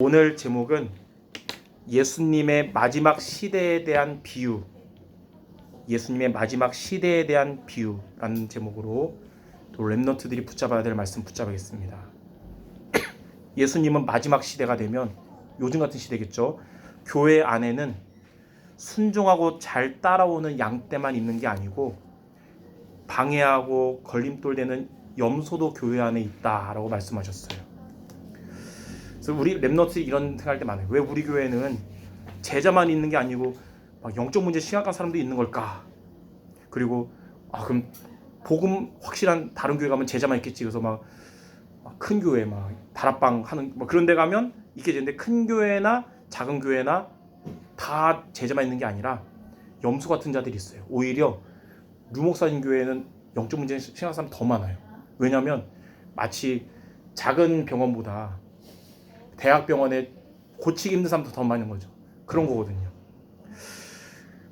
오늘 제목은 예수님의 마지막 시대에 대한 비유. 예수님의 마지막 시대에 대한 비유라는 제목으로 또 렘넌트들이 붙잡아야 될 말씀 붙잡겠습니다. 예수님은 마지막 시대가 되면 요즘 같은 시대겠죠. 교회 안에는 순종하고 잘 따라오는 양떼만 있는 게 아니고 방해하고 걸림돌 되는 염소도 교회 안에 있다라고 말씀하셨어요. 그래서 우리 랩너트 이런 생각할 때 많아요. 왜 우리 교회는 제자만 있는 게 아니고 막 영적 문제 심각한 사람도 있는 걸까? 그리고 아 그럼 복음 확실한 다른 교회 가면 제자만 있겠지. 그래서 막 큰 교회 막 다락방 하는 뭐 그런 데 가면 있게 되는데 큰 교회나 작은 교회나 다 제자만 있는 게 아니라 염소 같은 자들이 있어요. 오히려 류목사님 교회는 영적 문제 심각한 사람 더 많아요. 왜냐하면 마치 작은 병원보다 대학병원에 고치기 힘든 사람도 더 많은 거죠. 그런 거거든요.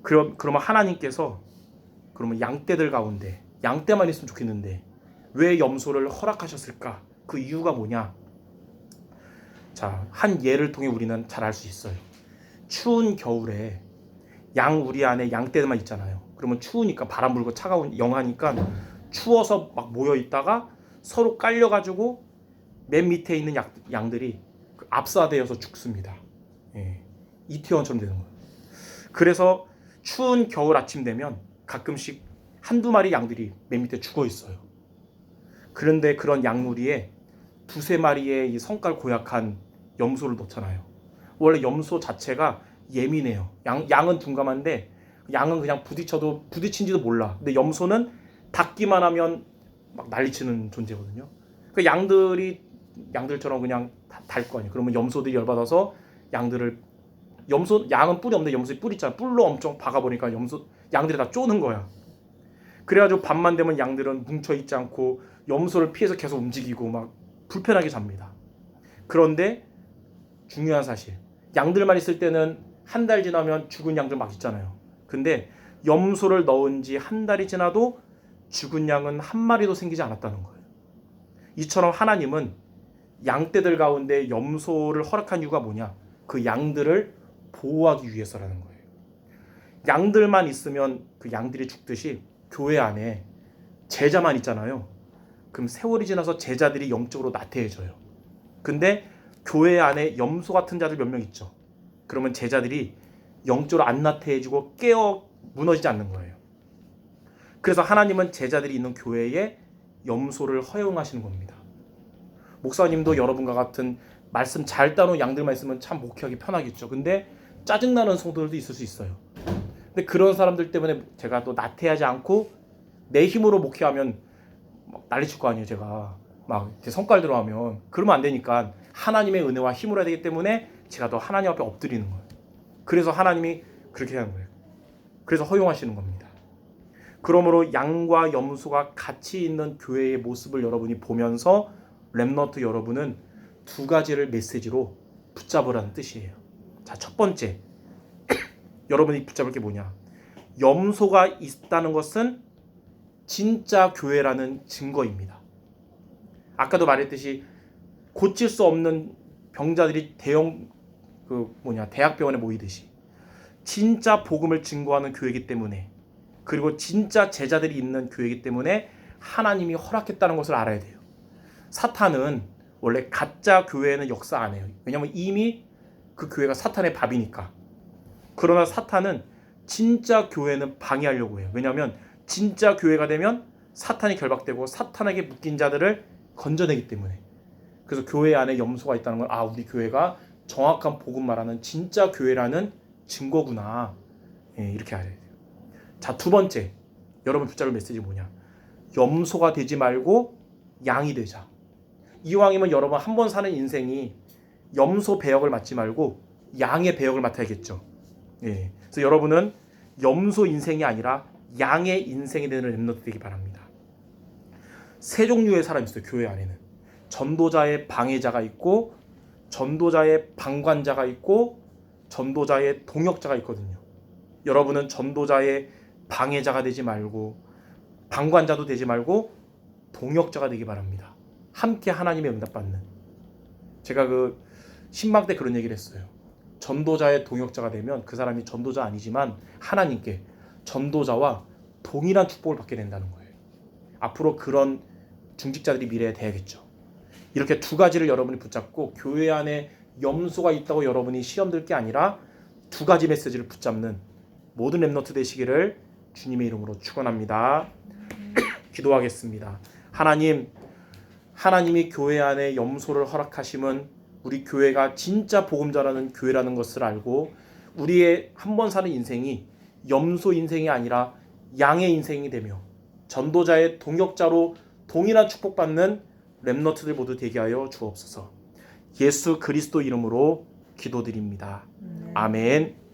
그럼 그러면 하나님께서 그러면 양떼들 가운데 양떼만 있으면 좋겠는데 왜 염소를 허락하셨을까? 그 이유가 뭐냐? 자, 한 예를 통해 우리는 잘 알 수 있어요. 추운 겨울에 양 우리 안에 양떼들만 있잖아요. 그러면 추우니까 바람 불고 차가운 영하니까 추워서 막 모여 있다가 서로 깔려 가지고 맨 밑에 있는 양, 양들이 압사되어서 죽습니다. 예. 이태원처럼 되는 거예요. 그래서 추운 겨울 아침 되면 가끔씩 한두 마리 양들이 맨 밑에 죽어 있어요. 그런데 그런 양무리에 두세 마리의 이 성깔 고약한 염소를 넣잖아요. 원래 염소 자체가 예민해요. 양, 양은 둔감한데 양은 그냥 부딪혀도 부딪힌지도 몰라. 근데 염소는 닿기만 하면 막 난리치는 존재거든요. 그 양들이 양들처럼 그냥 달 거 아니에요. 그러면 염소들이 열받아서 양들을 염소 양은 뿔이 없는데 염소에 뿔 있잖아. 뿔로 엄청 박아버리니까 염소 양들이 다 쪼는 거야. 그래가지고 밤만 되면 양들은 뭉쳐 있지 않고 염소를 피해서 계속 움직이고 막 불편하게 잡니다. 그런데 중요한 사실 양들만 있을 때는 한 달 지나면 죽은 양들 막 있잖아요. 근데 염소를 넣은 지 한 달이 지나도 죽은 양은 한 마리도 생기지 않았다는 거예요. 이처럼 하나님은 양떼들 가운데 염소를 허락한 이유가 뭐냐? 그 양들을 보호하기 위해서라는 거예요. 양들만 있으면 그 양들이 죽듯이 교회 안에 제자만 있잖아요. 그럼 세월이 지나서 제자들이 영적으로 나태해져요. 근데 교회 안에 염소 같은 자들 몇 명 있죠. 그러면 제자들이 영적으로 안 나태해지고 깨어 무너지지 않는 거예요. 그래서 하나님은 제자들이 있는 교회에 염소를 허용하시는 겁니다. 목사님도 여러분과 같은 말씀 잘 따놓은 양들만 있으면 참 목회하기 편하겠죠. 근데 짜증나는 성도들도 있을 수 있어요. 근데 그런 사람들 때문에 제가 또 나태하지 않고 내 힘으로 목회하면 막 난리칠 거 아니에요, 제가. 막 제 성깔대로 하면 그러면 안 되니까 하나님의 은혜와 힘으로 해야 되기 때문에 제가 더 하나님 앞에 엎드리는 거예요. 그래서 하나님이 그렇게 하는 거예요. 그래서 허용하시는 겁니다. 그러므로 양과 염소가 같이 있는 교회의 모습을 여러분이 보면서 렘너트 여러분은 두 가지를 메시지로 붙잡으라는 뜻이에요. 자, 첫 번째. 여러분이 붙잡을 게 뭐냐? 염소가 있다는 것은 진짜 교회라는 증거입니다. 아까도 말했듯이 고칠 수 없는 병자들이 대형 그 뭐냐 대학병원에 모이듯이 진짜 복음을 증거하는 교회이기 때문에 그리고 진짜 제자들이 있는 교회이기 때문에 하나님이 허락했다는 것을 알아야 돼요. 사탄은 원래 가짜 교회는 역사 안 해요. 왜냐하면 이미 그 교회가 사탄의 밥이니까. 그러나 사탄은 진짜 교회는 방해하려고 해요. 왜냐하면 진짜 교회가 되면 사탄이 결박되고 사탄에게 묶인 자들을 건져내기 때문에. 그래서 교회 안에 염소가 있다는 걸 아 우리 교회가 정확한 복음 말하는 진짜 교회라는 증거구나. 예, 이렇게 알아야 돼요. 자 두 번째 여러분 붙잡을 메시지 뭐냐? 염소가 되지 말고 양이 되자. 이왕이면 여러분 한 번 사는 인생이 염소 배역을 맡지 말고 양의 배역을 맡아야겠죠. 예. 그래서 여러분은 염소 인생이 아니라 양의 인생이 되는 랩너트 되기 바랍니다. 세 종류의 사람이 있어요. 교회 안에는. 전도자의 방해자가 있고 전도자의 방관자가 있고 전도자의 동역자가 있거든요. 여러분은 전도자의 방해자가 되지 말고 방관자도 되지 말고 동역자가 되기 바랍니다. 함께 하나님의 응답 받는. 제가 그 신방 때 그런 얘기를 했어요. 전도자의 동역자가 되면 그 사람이 전도자 아니지만 하나님께 전도자와 동일한 축복을 받게 된다는 거예요. 앞으로 그런 중직자들이 미래에 돼야겠죠. 이렇게 두 가지를 여러분이 붙잡고 교회 안에 염소가 있다고 여러분이 시험 들게 아니라 두 가지 메시지를 붙잡는 모든 랩너트 되시기를 주님의 이름으로 축원합니다. 기도하겠습니다. 하나님, 하나님이 교회 안에 염소를 허락하심은 우리 교회가 진짜 복음자라는 교회라는 것을 알고 우리의 한 번 사는 인생이 염소 인생이 아니라 양의 인생이 되며 전도자의 동역자로 동일한 축복받는 렘너트들 모두 되게 하여 주옵소서. 예수 그리스도 이름으로 기도드립니다. 아멘.